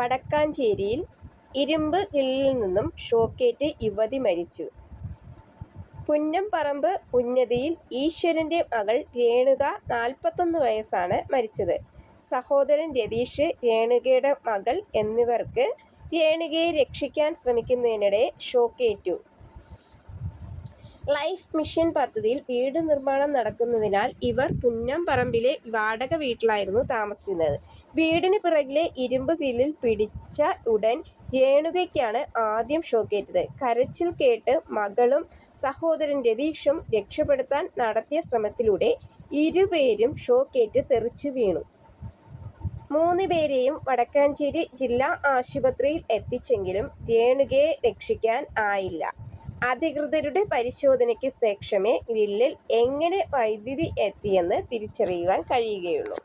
വടക്കാഞ്ചേരിയിൽ ഇരുമ്പ് ഹില്ലിൽ നിന്നും ഷോക്കേറ്റ് യുവതി മരിച്ചു. പുന്നംപറമ്പ് ഉന്നതിയിൽ ഈശ്വരന്റെ മകൾ രേണുക നാൽപ്പത്തൊന്ന് വയസ്സാണ് മരിച്ചത്. സഹോദരൻ രതീഷ്, രേണുകയുടെ മകൾ എന്നിവർക്ക് രേണുകയെ രക്ഷിക്കാൻ ശ്രമിക്കുന്നതിനിടെ ഷോക്കേറ്റു. ലൈഫ് മിഷൻ പദ്ധതിയിൽ വീട് നിർമ്മാണം നടക്കുന്നതിനാൽ ഇവർ പുന്നംപറമ്പിലെ വാടക വീട്ടിലായിരുന്നു താമസിച്ചിരുന്നത്. വീടിന് പിറകിലെ ഇരുമ്പ് ഗ്രില്ലിൽ പിടിച്ച ഉടൻ രേണുകയ്ക്കാണ് ആദ്യം ഷോക്കേറ്റത്. കരച്ചിൽ കേട്ട് മകളും സഹോദരൻ രതീഷും രക്ഷപ്പെടുത്താൻ നടത്തിയ ശ്രമത്തിലൂടെ ഇരുപേരും ഷോക്കേറ്റ് തെറിച്ചു വീണു. മൂന്ന് പേരെയും വടക്കാഞ്ചേരി ജില്ലാ ആശുപത്രിയിൽ എത്തിച്ചെങ്കിലും രേണുകയെ രക്ഷിക്കാൻ ആയില്ല. അധികൃതരുടെ പരിശോധനയ്ക്ക് ശേഷമേ ഗ്രില്ലിൽ എങ്ങനെ വൈദ്യുതി എത്തിയെന്ന് തിരിച്ചറിയുവാൻ കഴിയുകയുള്ളൂ.